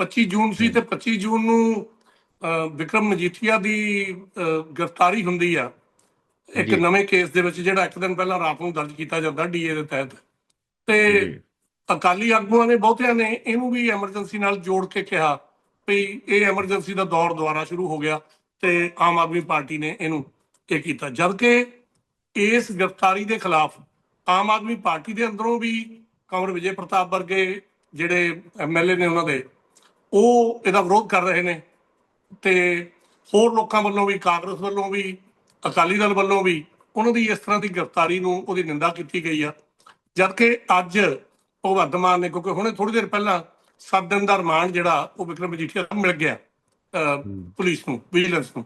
25 ਜੂਨ ਸੀ ਤੇ 25 ਜੂਨ ਨੂੰ ਵਿਕਰਮ ਮਜੀਠੀਆ ਦੀ ਗ੍ਰਿਫਤਾਰੀ ਹੁੰਦੀ ਆ ਇੱਕ। ਨਵੇਂ ਕੇਸ ਦੇ ਵਿੱਚ ਜਿਹੜਾ ਇੱਕ ਦਿਨ ਪਹਿਲਾਂ ਰਾਤ ਨੂੰ ਦਰਜ ਕੀਤਾ ਜਾਂਦਾ ਡੀਏ ਦੇ ਤਹਿਤ ਤੇ। ਅਕਾਲੀ ਆਗੂਆਂ ਨੇ ਬਹੁਤਿਆਂ ਨੇ ਇਹਨੂੰ ਵੀ ਐਮਰਜੈਂਸੀ ਨਾਲ ਜੋੜ ਕੇ ਕਿਹਾ ਵੀ ਇਹ ਐਮਰਜੈਂਸੀ ਦਾ ਦੌਰ ਦੁਬਾਰਾ ਸ਼ੁਰੂ ਹੋ ਗਿਆ ਤੇ ਆਮ ਆਦਮੀ ਪਾਰਟੀ ਨੇ ਇਹਨੂੰ ਇਹ ਕੀਤਾ ਜਦਕਿ ਇਸ ਗ੍ਰਿਫਤਾਰੀ ਦੇ ਖਿਲਾਫ ਆਮ ਆਦਮੀ ਪਾਰਟੀ ਦੇ ਅੰਦਰੋਂ ਵੀ ਕੰਵਰ ਵਿਜੇ ਪ੍ਰਤਾਪ ਵਰਗੇ ਜਿਹੜੇ ਐਮਐਲਏ ਨੇ ਉਹਨਾਂ ਦੇ ਉਹ ਇਹਦਾ ਵਿਰੋਧ ਕਰ ਰਹੇ ਨੇ ਤੇ ਹੋਰ ਲੋਕਾਂ ਵੱਲੋਂ ਵੀ ਕਾਂਗਰਸ ਵੱਲੋਂ ਵੀ ਅਕਾਲੀ ਦਲ ਵੱਲੋਂ ਵੀ ਉਹਨਾਂ ਦੀ ਇਸ ਤਰ੍ਹਾਂ ਦੀ ਗ੍ਰਿਫਤਾਰੀ ਨੂੰ ਉਹਦੀ ਨਿੰਦਾ ਕੀਤੀ ਗਈ ਆ। ਜਦਕਿ ਅੱਜ ਭਗਵੰਤ ਮਾਨ ਨੇ ਕਿਉਂਕਿ ਹੁਣੇ ਥੋੜੀ ਦੇਰ ਪਹਿਲਾਂ 7 ਦਿਨ ਦਾ ਰਿਮਾਂਡ ਜਿਹੜਾ ਉਹ ਵਿਕਰਮ ਮਜੀਠੀਆ ਨੂੰ ਮਿਲ ਗਿਆ ਪੁਲਿਸ ਨੂੰ ਵਿਜੀਲੈਂਸ ਨੂੰ।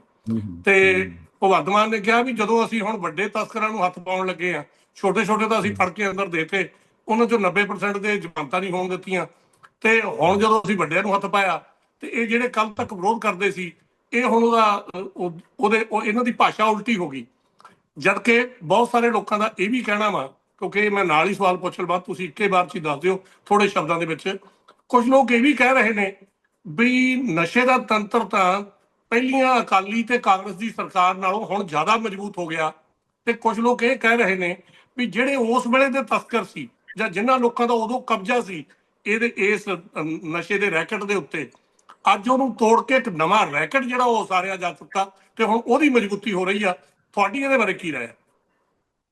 ਤੇ ਭਗਵੰਤ ਮਾਨ ਨੇ ਕਿਹਾ ਵੀ ਜਦੋਂ ਅਸੀਂ ਹੁਣ ਵੱਡੇ ਤਸਕਰਾਂ ਨੂੰ ਹੱਥ ਪਾਉਣ ਲੱਗੇ ਆ ਛੋਟੇ ਛੋਟੇ ਤਾਂ ਅਸੀਂ ਫੜ ਕੇ ਅੰਦਰ ਦੇਤੇ ਉਹਨਾਂ ਚੋਂ 90% ਦੇ ਜ਼ਮਾਨਤਾਂ ਨਹੀਂ ਹੋਣ ਦਿੱਤੀਆਂ। ਤੇ ਹੁਣ ਜਦੋਂ ਅਸੀਂ ਵੱਡਿਆਂ ਨੂੰ ਹੱਥ ਪਾਇਆ, ਤੇ ਇਹ ਜਿਹੜੇ ਕੱਲ ਤੱਕ ਵਿਰੋਧ ਕਰਦੇ ਸੀ, ਇਹ ਹੁਣ ਉਹਦਾ ਉਹਦੇ, ਉਹ ਇਹਨਾਂ ਦੀ ਭਾਸ਼ਾ ਉਲਟੀ ਹੋ ਗਈ। ਜਦ ਕਿ ਬਹੁਤ ਸਾਰੇ ਲੋਕਾਂ ਦਾ ਇਹ ਵੀ ਕਹਿਣਾ ਵਾ, ਕਿਉਂਕਿ ਮੈਂ ਨਾਲ ਹੀ ਸਵਾਲ ਪੁੱਛਣ ਬਾਅਦ ਤੁਸੀਂ ਇੱਕੇ ਵਾਰ ਚ ਦੱਸ ਦਿਓ ਥੋੜੇ ਸ਼ਬਦਾਂ ਦੇ ਵਿੱਚ। ਕੁਝ ਲੋਕ ਇਹ ਵੀ ਕਹਿ ਰਹੇ ਨੇ ਵੀ ਨਸ਼ੇ ਦਾ ਤੰਤਰ ਤਾਂ ਪਹਿਲੀਆਂ ਅਕਾਲੀ ਤੇ ਕਾਂਗਰਸ ਦੀ ਸਰਕਾਰ ਨਾਲੋਂ ਹੁਣ ਜ਼ਿਆਦਾ ਮਜ਼ਬੂਤ ਹੋ ਗਿਆ। ਤੇ ਕੁਝ ਲੋਕ ਇਹ ਕਹਿ ਰਹੇ ਨੇ ਵੀ ਜਿਹੜੇ ਉਸ ਵੇਲੇ ਦੇ ਤਸਕਰ ਸੀ ਜਾਂ ਜਿਨ੍ਹਾਂ ਲੋਕਾਂ ਦਾ ਉਦੋਂ ਕਬਜ਼ਾ ਸੀ ਇਹਦੇ, ਇਸ ਨਸ਼ੇ ਦੇ ਰੈਕਟ ਦੇ ਉੱਤੇ ਅੱਜ ਉਹਨੂੰ ਤੋੜ ਕੇ ਇੱਕ ਨਵਾਂ ਰੈਕਟ ਜਿਹੜਾ ਉਹ ਉਸਾਰਿਆ ਜਾ ਚੁੱਕਾ ਤੇ ਹੁਣ ਉਹਦੀ ਮਜ਼ਬੂਤੀ ਹੋ ਰਹੀ ਆ। ਤੁਹਾਡੀ ਇਹਦੇ ਬਾਰੇ ਕੀ ਰਾਏ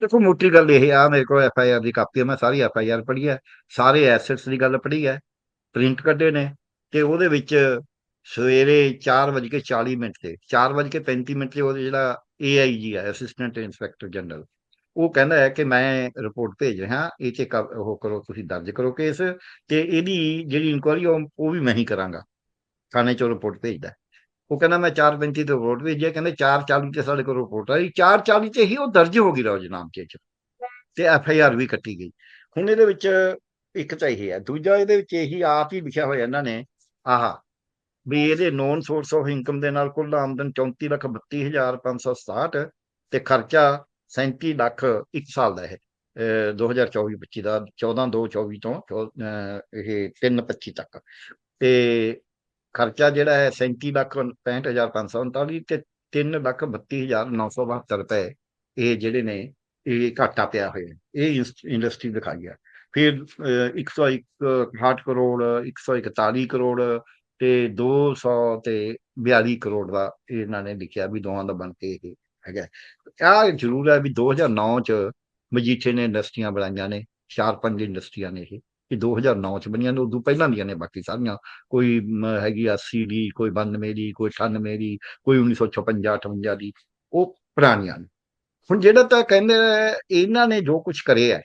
ਦੇਖੋ, ਮੋਟੀ ਗੱਲ ਇਹ ਆ, ਮੇਰੇ ਕੋਲ ਐਫ ਆਈ ਆਰ ਦੀ ਕਾਪੀ ਆ, ਮੈਂ ਸਾਰੀ ਐਫ ਆਈ ਆਰ ਪੜ੍ਹੀ ਹੈ ਸਾਰੇ ਐਸੈਟਸ ਦੀ ਗੱਲ ਪੜ੍ਹੀ ਹੈ ਪ੍ਰਿੰਟ ਕੱਢੇ ਨੇ ਤੇ ਉਹਦੇ ਵਿੱਚ ਸਵੇਰੇ 4:40 ਮਿੰਟ ਤੇ 4:35 ਮਿੰਟ ਤੇ ਉਹਦੇ ਜਿਹੜਾ ਏਆਈਜੀ ਹੈ ਅਸਿਸਟੈਂਟ ਇੰਸਪੈਕਟਰ ਜਨਰਲ ਉਹ ਕਹਿੰਦਾ ਹੈ ਕਿ ਮੈਂ ਰਿਪੋਰਟ ਭੇਜ ਰਿਹਾ, ਇਹ ਚ ਕਰ- ਉਹ ਕਰੋ, ਤੁਸੀਂ ਦਰਜ ਕਰੋ ਕੇਸ ਤੇ ਇਹਦੀ ਜਿਹੜੀ ਇਨਕੁਆਰੀ ਉਹ ਵੀ ਮੈਂ ਹੀ ਕਰਾਂਗਾ। ਥਾਣੇ ਚੋਂ ਰਿਪੋਰਟ ਭੇਜਦਾ ਉਹ ਕਹਿੰਦਾ ਮੈਂ 4:35 ਤੇ ਰਿਪੋਰਟ ਭੇਜਿਆ ਕਹਿੰਦੇ 4:40 ਤੇ ਸਾਡੇ ਕੋਲ ਰਿਪੋਰਟ ਆਈ 4:40 ਤੇ ਹੀ ਉਹ ਦਰਜ ਹੋ ਗਈ ਰੋਜ਼ਨਾਮਚੇ ਚ ਤੇ ਐਫ ਆਈ ਆਰ ਵੀ ਕੱਟੀ ਗਈ। ਹੁਣ ਇਹਦੇ ਵਿੱਚ ਇੱਕ ਤਾਂ ਇਹ ਹੈ, ਦੂਜਾ ਇਹਦੇ ਵਿੱਚ ਇਹੀ ਆਪ ਹੀ ਲਿਖਿਆ ਹੋਇਆ ਇਹਨਾਂ ਨੇ, ਆਹਾ, ਵੀ ਇਹਦੇ ਨੋਨ ਸੋਰਸ ਆਫ ਇਨਕਮ ਦੇ ਨਾਲ ਕੁੱਲ ਆਮਦਨ 34 ਲੱਖ 32567 ਤੇ ਖਰਚਾ 37 ਲੱਖ ਇੱਕ ਸਾਲ ਦਾ ਇਹ 2024-25 ਦਾ 14-2-24 ਤੋਂ ਚੌ- ਅਹ ਇਹ 3-25 ਤੱਕ। ਤੇ ਖਰਚਾ ਜਿਹੜਾ ਹੈ 37 ਲੱਖ 65539 ਤੇ 3 ਲੱਖ 32972 ਰੁਪਏ ਇਹ ਜਿਹੜੇ ਨੇ ਇਹ ਘਾਟਾ ਪਿਆ ਹੋਇਆ ਇਹ ਇੰਡਸਟਰੀ ਦਿਖਾਈ ਹੈ। ਫਿਰ ਅਹ, 161 ਕਰੋੜ 141 ਕਰੋੜ ਤੇ 200 ਤੇ 42 ਕਰੋੜ ਦਾ ਇਹਨਾਂ ਨੇ ਲਿਖਿਆ ਵੀ ਦੋਵਾਂ ਦਾ ਬਣ ਕੇ ਇਹ ਹੈਗਾ। ਆ ਜ਼ਰੂਰ ਹੈ ਵੀ 2009 ਚ ਮਜੀਠੇ ਨੇ ਇੰਡਸਟਰੀਆਂ ਬਣਾਈਆਂ ਨੇ, ਚਾਰ ਪੰਜ ਇੰਡਸਟਰੀਆਂ ਨੇ ਇਹ ਇਹ 2009 ਚ ਬਣੀਆਂ ਨੇ, ਉਦੋਂ ਪਹਿਲਾਂ ਦੀਆਂ ਨੇ ਬਾਕੀ ਸਾਰੀਆਂ। ਕੋਈ ਹੈਗੀ 80 ਦੀ, ਕੋਈ 92 ਦੀ, ਕੋਈ 98 ਦੀ, ਕੋਈ 1956 58 ਦੀ, ਉਹ ਪੁਰਾਣੀਆਂ ਨੇ। ਹੁਣ ਜਿਹੜਾ ਤਾਂ ਕਹਿੰਦੇ ਇਹਨਾਂ ਨੇ ਜੋ ਕੁਝ ਕਰਿਆ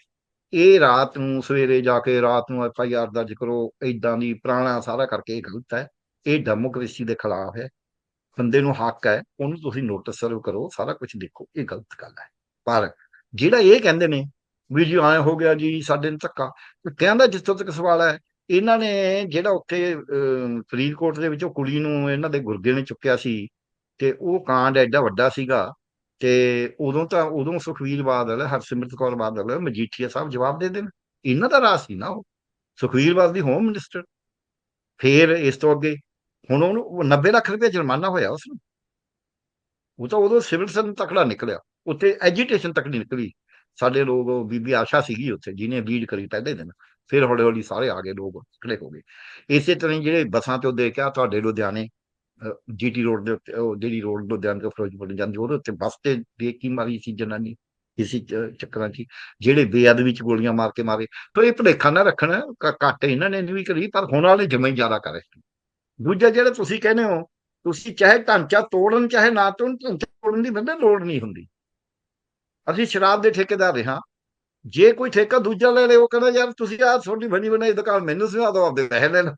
ਇਹ ਰਾਤ ਨੂੰ ਸਵੇਰੇ ਜਾ ਕੇ ਰਾਤ ਨੂੰ ਐਫ ਆਈ ਆਰ ਦਰਜ ਕਰੋ ਇਦਾਂ ਦੀ ਪੁਰਾਣਾ ਸਾਰਾ ਕਰਕੇ ਇਹ ਗਲਤ ਹੈ। ਇਹ ਡੈਮੋਕ੍ਰੇਸੀ ਦੇ ਖਿਲਾਫ ਹੈ। ਬੰਦੇ ਨੂੰ ਹੱਕ ਹੈ, ਉਹਨੂੰ ਤੁਸੀਂ ਨੋਟਿਸ ਸਰਵ ਕਰੋ, ਸਾਰਾ ਕੁਝ ਦੇਖੋ, ਇਹ ਗਲਤ ਗੱਲ ਹੈ। ਪਰ ਜਿਹੜਾ ਇਹ ਕਹਿੰਦੇ ਨੇ ਵੀ ਜੀ ਆਏ ਹੋ ਗਿਆ ਜੀ, ਸਾਡੇ ਨੂੰ ਧੱਕਾ ਕਹਿੰਦਾ ਜਿੱਥੋਂ ਤੱਕ ਸਵਾਲ ਹੈ, ਇਹਨਾਂ ਨੇ ਜਿਹੜਾ ਉੱਥੇ ਫਰੀਦਕੋਟ ਦੇ ਵਿੱਚ ਉਹ ਕੁੜੀ ਨੂੰ ਇਹਨਾਂ ਦੇ ਗੁਰਗੇ ਨੇ ਚੁੱਕਿਆ ਸੀ, ਤੇ ਉਹ ਕਾਂਡ ਐਡਾ ਵੱਡਾ ਸੀਗਾ, ਤੇ ਉਦੋਂ ਤਾਂ, ਉਦੋਂ ਸੁਖਵੀਰ ਬਾਦਲ, ਹਰਸਿਮਰਤ ਕੌਰ ਬਾਦਲ, ਮਜੀਠੀਆ ਸਾਹਿਬ ਜਵਾਬ ਦੇ ਦੇਣ। ਇਹਨਾਂ ਦਾ ਰਾਜ ਸੀ ਨਾ ਉਹ। ਸੁਖਵੀਰ ਬਾਦਲ ਦੀ ਹੋਮ ਮਿਨਿਸਟਰ ਫਿਰ ਇਸ ਤੋਂ ਅੱਗੇ ਹੁਣ ਉਹਨੂੰ 90 ਲੱਖ ਰੁਪਏ ਜੁਰਮਾਨਾ ਹੋਇਆ ਉਸ ਨੂੰ। ਉਹ ਤਾਂ ਉਦੋਂ ਸਿਵਲ ਸਨ ਤਕੜਾ ਨਿਕਲਿਆ। ਉੱਥੇ ਐਜੀਟੇਸ਼ਨ ਤੱਕ ਨਹੀਂ ਨਿਕਲੀ। ਸਾਡੇ ਲੋਕ, ਬੀਬੀ ਆਸ਼ਾ ਸੀਗੀ ਉੱਥੇ, ਜਿਹਨੇ ਲੀਡ ਕਰੀ ਪਹਿਲੇ ਦਿਨ। ਫਿਰ ਹੌਲੀ ਹੌਲੀ ਸਾਰੇ ਆ ਗਏ, ਲੋਕ ਖੜੇ ਹੋ ਗਏ। ਇਸੇ ਤਰ੍ਹਾਂ ਹੀ ਜਿਹੜੇ ਬੱਸਾਂ ਤੇ ਉਹ ਦੇਖਿਆ ਤੁਹਾਡੇ ਲੁਧਿਆਣੇ ਜੀਟੀ ਰੋਡ ਦੇ ਉੱਤੇ, ਉਹ ਜਿਹੜੀ ਰੋਡ ਲੁਧਿਆਣੇ ਤੋਂ ਫਿਰੋਜ਼ਪੁਰ ਨੂੰ ਜਾਂਦੀ, ਉਹਦੇ ਉੱਤੇ ਬੱਸ ਤੇ ਦੇਖ ਮਾਰੀ ਸੀ ਜਨਾਨੀ ਕਿਸੇ ਚੱਕਰਾਂ 'ਚ। ਜਿਹੜੇ ਬੇਅਦਬੀ ਚ ਗੋਲੀਆਂ ਮਾਰ ਕੇ ਮਾਰੇ। ਤਾਂ ਇਹ ਭੁਲੇਖਾ ਨਾ ਰੱਖਣ ਕ- ਘੱਟ ਇਹਨਾਂ ਨੇ ਵੀ ਕਰੀ, ਪਰ ਹੁਣ ਵਾਲੇ ਜਮੇ ਹੀ ਜ਼ਿਆਦਾ ਰਹੇ ਦੂਜਾ ਜਿਹੜਾ ਤੁਸੀਂ ਕਹਿੰਦੇ ਹੋ ਤੁਸੀਂ ਚਾਹੇ ਢਾਂਚਾ ਤੋੜਨ ਚਾਹੇ ਨਾ ਤੋੜਨ ਢਾਂਚਾ ਤੋੜਨ ਦੀ ਬੰਦੇ ਲੋੜ ਨਹੀਂ ਹੁੰਦੀ। ਅਸੀਂ ਸ਼ਰਾਬ ਦੇ ਠੇਕੇਦਾਰ ਰਿਹਾ ਜੇ ਕੋਈ ਠੇਕਾ ਦੂਜਾ ਲੈ ਲੇ ਉਹ ਕਹਿੰਦਾ ਯਾਰ ਤੁਸੀਂ ਆਹ ਤੁਹਾਡੀ ਬਣੀ ਬਣਾਈ ਦੁਕਾਨ ਮੈਨੂੰ ਸੁਣਾ ਦਿਓ ਆਪਦੇ ਪੈਸੇ ਲੈ ਲਓ।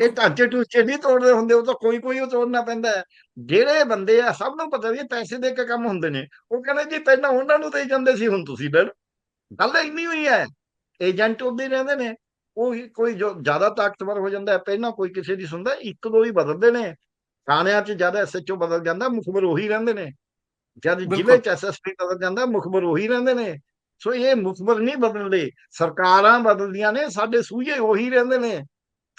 ਇਹ ਢਾਂਚੇ ਟੂਚੇ ਨਹੀਂ ਤੋੜਦੇ ਹੁੰਦੇ ਉਹ ਤਾਂ ਕੋਈ ਕੋਈ ਉਹ ਤੋੜਨਾ ਪੈਂਦਾ ਹੈ। ਜਿਹੜੇ ਬੰਦੇ ਆ ਸਭ ਨੂੰ ਪਤਾ ਵੀ ਪੈਸੇ ਦੇ ਕੇ ਕੰਮ ਹੁੰਦੇ ਨੇ। ਉਹ ਕਹਿੰਦੇ ਜੀ ਪਹਿਲਾਂ ਉਹਨਾਂ ਨੂੰ ਦੇਈ ਜਾਂਦੇ ਸੀ ਹੁਣ ਤੁਸੀਂ ਲੈਣ ਗੱਲ ਇੰਨੀ ਹੋਈ ਹੈ। ਏਜੰਟ ਉਹਦੇ ਰਹਿੰਦੇ ਨੇ। ਉਹ ਕੋਈ ਜੋ ਜ਼ਿਆਦਾ ਤਾਕਤਵਰ ਹੋ ਜਾਂਦਾ ਹੈ ਪਹਿਲਾਂ ਕੋਈ ਕਿਸੇ ਦੀ ਸੁਣਦਾ ਇੱਕ ਦੋ ਹੀ ਬਦਲਦੇ ਨੇ। ਥਾਣਿਆਂ 'ਚ ਜ਼ਿਆਦਾ ਐਸਐਚਓ ਬਦਲ ਜਾਂਦਾ ਮੁਖਬਰ ਉਹੀ ਰਹਿੰਦੇ ਨੇ। ਜਦ। ਜ਼ਿਲ੍ਹੇ 'ਚ ਐਸਐਸਪੀ ਬਦਲ ਜਾਂਦਾ ਮੁਖਬਰ ਉਹੀ ਰਹਿੰਦੇ ਨੇ। ਸੋ ਇਹ ਮੁਖਬਰ ਨਹੀਂ ਬਦਲਦੇ ਸਰਕਾਰਾਂ ਬਦਲਦੀਆਂ ਨੇ ਸਾਡੇ ਸੂਝੇ ਉਹੀ ਰਹਿੰਦੇ ਨੇ।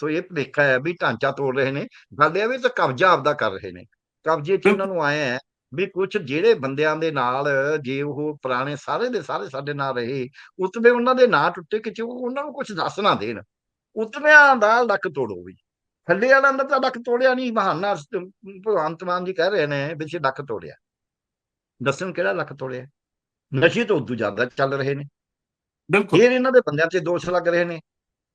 ਸੋ ਇਹ ਭੁਲੇਖਾ ਹੈ ਵੀ ਢਾਂਚਾ ਤੋੜ ਰਹੇ ਨੇ। ਗੱਲ ਇਹ ਵੀ ਤਾਂ ਕਬਜ਼ਾ ਆਪਦਾ ਕਰ ਰਹੇ ਨੇ। ਕਬਜ਼ੇ 'ਚ ਇਹਨਾਂ ਨੂੰ ਆਏ ਹੈ। ਵੀ ਕੁਝ ਜਿਹੜੇ ਬੰਦਿਆਂ ਦੇ ਨਾਲ ਜੇ ਉਹ ਪੁਰਾਣੇ ਸਾਰੇ ਦੇ ਸਾਰੇ ਸਾਡੇ ਨਾਲ ਰਹੇ ਉਤਨੇ ਉਹਨਾਂ ਦੇ ਨਾਂ ਟੁੱਟੇ ਕਿ ਉਹਨਾਂ ਨੂੰ ਕੁਝ ਦੱਸ ਨਾ ਦੇਣ। ਉਤਨਿਆਂ ਦਾ ਲੱਕ ਤੋੜੋ ਵੀ ਥੱਲੇ ਵਾਲਿਆਂ ਦਾ ਤਾਂ ਲੱਕ ਤੋੜਿਆ ਨਹੀਂ ਬਹਾਨਾ ਸ- ਭਗਵੰਤ ਮਾਨ ਜੀ ਕਹਿ ਰਹੇ ਨੇ ਵੀ ਅਸੀਂ ਲੱਕ ਤੋੜਿਆ। ਦੱਸਣ ਕਿਹੜਾ ਲੱਕ ਤੋੜਿਆ? ਨਸ਼ੇ ਤੋਂ ਉਦੋਂ ਜ਼ਿਆਦਾ ਚੱਲ ਰਹੇ ਨੇ। ਬਿਲਕੁਲ। ਫਿਰ ਇਹਨਾਂ ਦੇ ਬੰਦਿਆਂ ਤੇ ਦੋਸ਼ ਲੱਗ ਰਹੇ ਨੇ।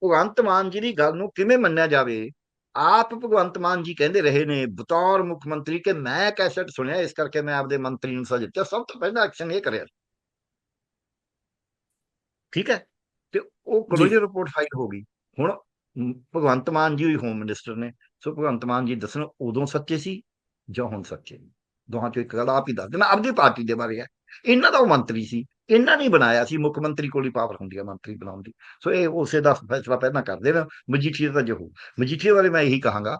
ਭਗਵੰਤ ਮਾਨ ਜੀ ਦੀ ਗੱਲ ਨੂੰ ਕਿਵੇਂ ਮੰਨਿਆ ਜਾਵੇ? ਆਪ ਭਗਵੰਤ ਮਾਨ ਜੀ ਕਹਿੰਦੇ ਰਹੇ ਨੇ ਬਤੌਰ ਮੁੱਖ ਮੰਤਰੀ ਕਿ ਮੈਂ ਕੈਸਟ ਸੁਣਿਆ ਇਸ ਕਰਕੇ ਮੈਂ ਆਪਦੇ ਮੰਤਰੀ ਨੂੰ ਸਜ਼ਾ ਦਿੱਤਾ ਸਭ ਤੋਂ ਪਹਿਲਾ ਐਕਸ਼ਨ ਇਹ ਕਰਿਆ। ਠੀਕ ਹੈ? ਤੇ ਉਹ ਕਲੋਜ਼ਰ ਰਿਪੋਰਟ ਫਾਈਲ ਹੋ ਗਈ। ਹੁਣ ਮ, ਭਗਵੰਤ ਮਾਨ ਜੀ ਹੀ ਹੋਮ ਮਿਨਿਸਟਰ ਨੇ। ਸੋ ਭਗਵੰਤ ਮਾਨ ਜੀ ਦੱਸਣ ਉਦੋਂ ਸੱਚੇ ਸੀ ਜਾਂ ਹੁਣ ਸੱਚੇ ਨੇ? ਦੋਹਾਂ ਚੋਂ ਇੱਕ ਗੱਲ ਆਪ ਹੀ ਦੱਸ ਦੇਣਾ। ਆਪਦੀ ਪਾਰਟੀ ਦੇ ਬਾਰੇ ਹੈ। ਇਹਨਾਂ ਦਾ ਉਹ ਮੰਤਰੀ ਸੀ। ਇਹਨਾਂ ਨੇ ਬਣਾਇਆ ਸੀ, ਮੁੱਖ ਮੰਤਰੀ ਕੋਲ ਹੀ ਪਾਵਰ ਹੁੰਦੀ ਹੈ ਮੰਤਰੀ ਬਣਾਉਣ ਦੀ। ਸੋ ਇਹ ਉਸੇ ਦਾ ਫੈਸਲਾ ਪਹਿਲਾਂ ਕਰਦੇ ਨੇ। ਮਜੀਠੀਆ ਦਾ ਜੋ ਮਜੀਠੀਆ ਬਾਰੇ ਮੈਂ ਇਹੀ ਕਹਾਂਗਾ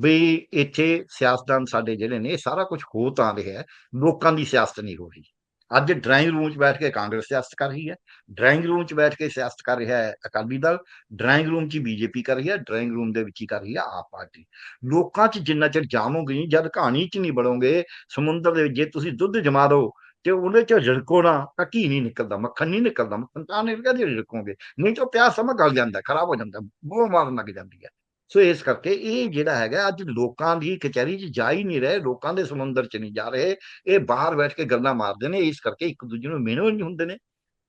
ਵੀ ਇੱਥੇ ਸਿਆਸਤਦਾਨ ਸਾਡੇ ਜਿਹੜੇ ਨੇ, ਇਹ ਸਾਰਾ ਕੁਝ ਹੋ ਤਾਂ ਰਿਹਾ ਲੋਕਾਂ ਦੀ ਸਿਆਸਤ ਨਹੀਂ ਹੋ ਰਹੀ। ਅੱਜ ਡਰਾਇੰਗ ਰੂਮ 'ਚ ਬੈਠ ਕੇ ਕਾਂਗਰਸ ਸਿਆਸਤ ਕਰ ਰਹੀ ਹੈ। ਡਰਾਇੰਗ ਰੂਮ 'ਚ ਬੈਠ ਕੇ ਸਿਆਸਤ ਕਰ ਰਿਹਾ ਹੈ ਅਕਾਲੀ ਦਲ। ਡਰਾਇੰਗ ਰੂਮ 'ਚ ਬੀਜੇਪੀ ਕਰ ਰਹੀ ਹੈ। ਡਰਾਇੰਗ ਰੂਮ ਦੇ ਵਿੱਚ ਹੀ ਕਰ ਰਹੀ ਹੈ ਆਪ ਪਾਰਟੀ। ਲੋਕਾਂ 'ਚ ਜਿੰਨਾ ਚਿਰ ਜਾਮੋਗੇ ਜਦ ਕਹਾਣੀ 'ਚ ਨਹੀਂ ਬੜੋਗੇ ਸਮੁੰਦਰ ਦੇ ਵਿੱਚ ਜੇ ਤੁਸੀਂ ਦੁੱਧ ਜਮਾ ਦਿਓ ਤੇ ਉਹਦੇ ਚੋਂ ਰਿੜਕੋ ਨਾ, ਤਾਂ ਘੀ ਨਹੀਂ ਨਿਕਲਦਾ, ਮੱਖਣ ਨਹੀਂ ਨਿਕਲਦਾ, ਮੱਖਣ ਤਾਂ ਨਿਕਲਦਾ ਜੇ ਰਿੜਕੋਗੇ। ਨਹੀਂ ਤਾਂ ਪਿਆਜ਼ ਸਮਾਂ ਗਲ ਜਾਂਦਾ ਖਰਾਬ ਹੋ ਜਾਂਦਾ ਬੋ ਮਾਰਨ ਲੱਗ ਜਾਂਦੀ ਹੈ। ਸੋ ਇਸ ਕਰਕੇ ਇਹ ਜਿਹੜਾ ਹੈਗਾ, ਅੱਜ ਲੋਕਾਂ ਦੀ ਕਚਹਿਰੀ 'ਚ ਜਾ ਹੀ ਨਹੀਂ ਰਹੇ, ਲੋਕਾਂ ਦੇ ਸਮੁੰਦਰ 'ਚ ਨਹੀਂ ਜਾ ਰਹੇ। ਇਹ ਬਾਹਰ ਬੈਠ ਕੇ ਗੱਲਾਂ ਮਾਰਦੇ ਨੇ, ਇਸ ਕਰਕੇ ਇੱਕ ਦੂਜੇ ਨੂੰ ਮਿਹਨਤ ਨਹੀਂ ਹੁੰਦੇ ਨੇ।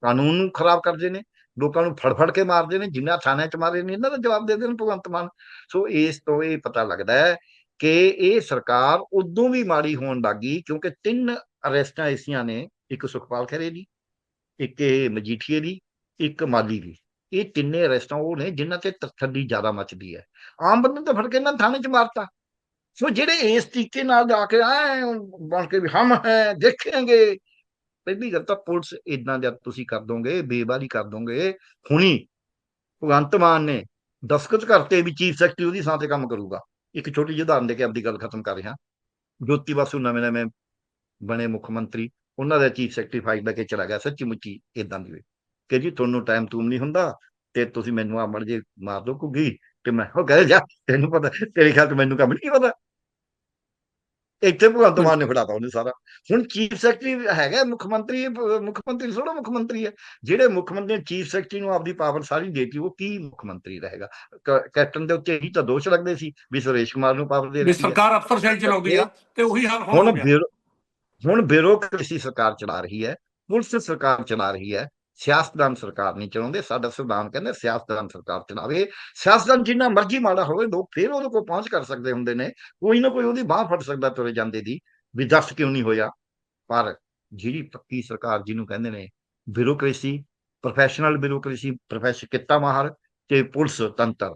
ਕਾਨੂੰਨ ਨੂੰ ਖਰਾਬ ਕਰਦੇ ਨੇ, ਲੋਕਾਂ ਨੂੰ ਫੜ ਫੜ ਕੇ ਮਾਰਦੇ ਨੇ, ਜਿੰਨਾ ਥਾਣਿਆਂ 'ਚ ਮਾਰੇ ਨੇ, ਇਹਨਾਂ ਦਾ ਜਵਾਬ ਦੇ ਦੇਣ ਭਗਵੰਤ ਮਾਨ। ਸੋ ਇਸ ਤੋਂ ਇਹ ਪਤਾ ਲੱਗਦਾ ਹੈ ਕਿ ਇਹ ਸਰਕਾਰ ਉਦੋਂ ਵੀ ਮਾੜੀ ਹੋਣ ਲੱਗੀ ਕਿਉਂਕਿ ਤਿੰਨ ਅਰੈਸਟਾਂ ਐਸੀਆਂ ਨੇ, ਇੱਕ ਸੁਖਪਾਲ ਖਹਿਰੇ ਦੀ, ਇੱਕ ਇਹ ਮਜੀਠੀਏ ਦੀ, ਇੱਕ ਮਾਲੀ ਦੀ। ਇਹ ਤਿੰਨੇ ਅਰੈਸਟਾਂ ਉਹ ਨੇ ਜਿਨ੍ਹਾਂ ਤੇ ਤਸੱਲੀ ਜ਼ਿਆਦਾ ਮਚਦੀ ਹੈ। ਆਮ ਬੰਦੇ ਤਾਂ ਫੜ ਕੇ ਇਹਨਾਂ ਥਾਣੇ 'ਚ ਮਾਰਤਾ। ਸੋ ਜਿਹੜੇ ਇਸ ਤਰੀਕੇ ਨਾਲ ਜਾ ਕੇ ਆਏ ਬਣ ਕੇ ਵੀ ਹਮ ਹੈ, ਦੇਖਾਂਗੇ। ਪਹਿਲੀ ਗੱਲ ਤਾਂ ਪੁਲਿਸ ਇਦਾਂ ਦਾ ਤੁਸੀਂ ਕਰ ਦੋਗੇ, ਬੇਬਾਰੀ ਕਰ ਦੋਗੇ। ਹੁਣੀ ਭਗਵੰਤ ਮਾਨ ਨੇ ਦਸਖਤ ਕਰਤੇ ਵੀ ਚੀਫ ਸੈਕਟਰੀ ਉਹਦੀ ਥਾਂ ਤੇ ਕੰਮ ਕਰੂਗਾ। ਇੱਕ ਛੋਟੀ ਜਿਹੀ ਉਦਾਹਰਨ ਦੇ ਕੇ ਆਪਣੀ ਗੱਲ ਖਤਮ ਕਰ ਰਿਹਾ। ਜੋਤੀ ਬਾਸੂ ਨਵੇਂ ਨਵੇਂ ਬਣੇ ਮੁੱਖ ਮੰਤਰੀ, ਉਹਨਾਂ ਦਾ ਚੀਫ ਸੈਕਟਰੀ ਫਾਈਲ ਲੈ ਕੇ ਚਲਾ ਗਿਆ, ਸੱਚੀ ਮੁੱਚੀ ਇਦਾਂ ਦੀ ਹੋਈ। ਕਿ ਜੀ ਤੁਹਾਨੂੰ ਟਾਈਮ ਤੂਮ ਨਹੀਂ ਹੁੰਦਾ ਤੇ ਤੁਸੀਂ ਮੈਨੂੰ ਆ ਜੇ ਮਾਰ ਦੋ ਕੁਗੀ ਤੇ ਮੈਂ ਉਹ ਕਹੇ ਜਾ, ਤੈਨੂੰ ਪਤਾ, ਤੇਰੇ ਖਿਆਲ ਤੇ ਮੈਨੂੰ ਕੰਮ ਨਹੀਂ ਪਤਾ। ਇੱਥੇ ਭਗਵੰਤ ਮਾਨ ਨੇ ਫੜਾਤਾ ਉਹਨੇ ਸਾਰਾ। ਹੁਣ ਚੀਫ ਸੈਕਟਰੀ ਹੈਗਾ ਮੁੱਖ ਮੰਤਰੀ ਮੁੱਖ ਮੰਤਰੀ ਥੋੜਾ ਮੁੱਖ ਮੰਤਰੀ ਹੈ। ਜਿਹੜੇ ਮੁੱਖ ਮੰਤਰੀ ਚੀਫ ਸੈਕਟਰੀ ਨੂੰ ਆਪਦੀ ਪਾਵਰ ਸਾਰੀ ਦੇਤੀ ਉਹ ਕੀ ਮੁੱਖ ਮੰਤਰੀ ਰਹੇਗਾ? ਕੈਪਟਨ ਦੇ ਉੱਤੇ ਹੀ ਤਾਂ ਦੋਸ਼ ਲੱਗਦੇ ਸੀ ਵੀ ਸੁਰੇਸ਼ ਕੁਮਾਰ ਨੂੰ ਪਾਵਰ ਦੇ ਦਿੱਤੀ ਹੈ। ਸਰਕਾਰ ਅਫਸਰਸ਼ਾਹੀ ਚਲਾਉਂਦੀ ਆ ਤੇ ਉਹੀ ਹਾਲ ਹੁਣ ਹੁਣ ਬਿਊਰੋਕ੍ਰੇਸੀ ਸਰਕਾਰ ਚਲਾ ਰਹੀ ਹੈ। ਪੁਲਿਸ ਸਰਕਾਰ ਚਲਾ ਰਹੀ ਹੈ। ਸਿਆਸਤਦਾਨ ਸਰਕਾਰ ਨਹੀਂ ਚਲਾਉਂਦੇ, ਸਾਡਾ ਸੰਵਿਧਾਨ ਕਹਿੰਦਾ ਸਿਆਸਤਦਾਨ ਸਰਕਾਰ ਚਲਾਵੇ। ਸਿਆਸਤਦਾਨ ਜਿੰਨਾ ਮਰਜ਼ੀ ਮਾੜਾ ਹੋਵੇ, ਲੋਕ ਫੇਰ ਉਹਦੇ ਕੋਲ ਪਹੁੰਚ ਕਰ ਸਕਦੇ ਹੁੰਦੇ ਨੇ। ਕੋਈ ਨਾ ਕੋਈ ਉਹਦੀ ਬਾਹ ਫੜ ਸਕਦਾ ਤੁਰੇ ਜਾਂਦੇ ਦੀ ਵੀ ਦੱਸ ਕਿਉਂ ਨਹੀਂ ਹੋਇਆ। ਪਰ ਜਿਹੜੀ ਪੱਕੀ ਸਰਕਾਰ ਜਿਹਨੂੰ ਕਹਿੰਦੇ ਨੇ, ਬਿਊਰੋਕ੍ਰੇਸੀ, ਪ੍ਰੋਫੈਸ਼ਨਲ ਬਿਊਰੋਕ੍ਰੇਸੀ ਪ੍ਰੋਫੈਸ਼ਨ ਕਿੱਤਾ ਮਾਹਰ ਤੇ ਪੁਲਿਸ ਤੰਤਰ,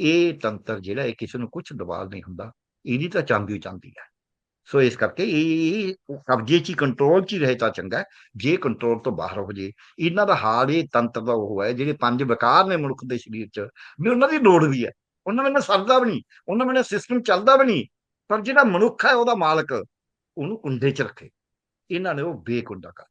ਇਹ ਤੰਤਰ ਜਿਹੜਾ ਇਹ ਕਿਸੇ ਨੂੰ ਕੁਝ ਦਬਾਅ ਨਹੀਂ ਹੁੰਦਾ। ਇਹਦੀ ਤਾਂ ਚਾਂਦੀ ਚਾਂਦੀ ਹੈ ਸੋ ਇਸ ਕਰਕੇ ਇਹ ਕਬਜ਼ੇ 'ਚ ਹੀ ਕੰਟਰੋਲ 'ਚ ਹੀ ਰਹੇ ਤਾਂ ਚੰਗਾ ਜੇ ਕੰਟਰੋਲ ਤੋਂ ਬਾਹਰ ਹੋ ਜੇ, ਇਹਨਾਂ ਦਾ ਹਾਲ ਇਹ ਤੰਤਰ ਦਾ ਉਹ ਹੈ, ਜਿਹੜੇ ਪੰਜ ਵਿਕਾਰ ਨੇ ਮਨੁੱਖ ਦੇ ਸਰੀਰ 'ਚ, ਵੀ ਉਹਨਾਂ ਦੀ ਲੋੜ ਵੀ ਹੈ। ਉਹਨਾਂ ਬਿਨਾਂ ਸਰਦਾ ਵੀ ਨਹੀਂ, ਉਹਨਾਂ ਬਿਨਾਂ ਸਿਸਟਮ ਚੱਲਦਾ ਵੀ ਨਹੀਂ, ਪਰ ਜਿਹੜਾ ਮਨੁੱਖ ਹੈ ਉਹਦਾ ਮਾਲਕ, ਉਹਨੂੰ ਕੁੰਡੇ 'ਚ ਰੱਖੇ। ਇਹਨਾਂ ਨੇ ਉਹ ਬੇਕੁੰਡਾ ਕਰ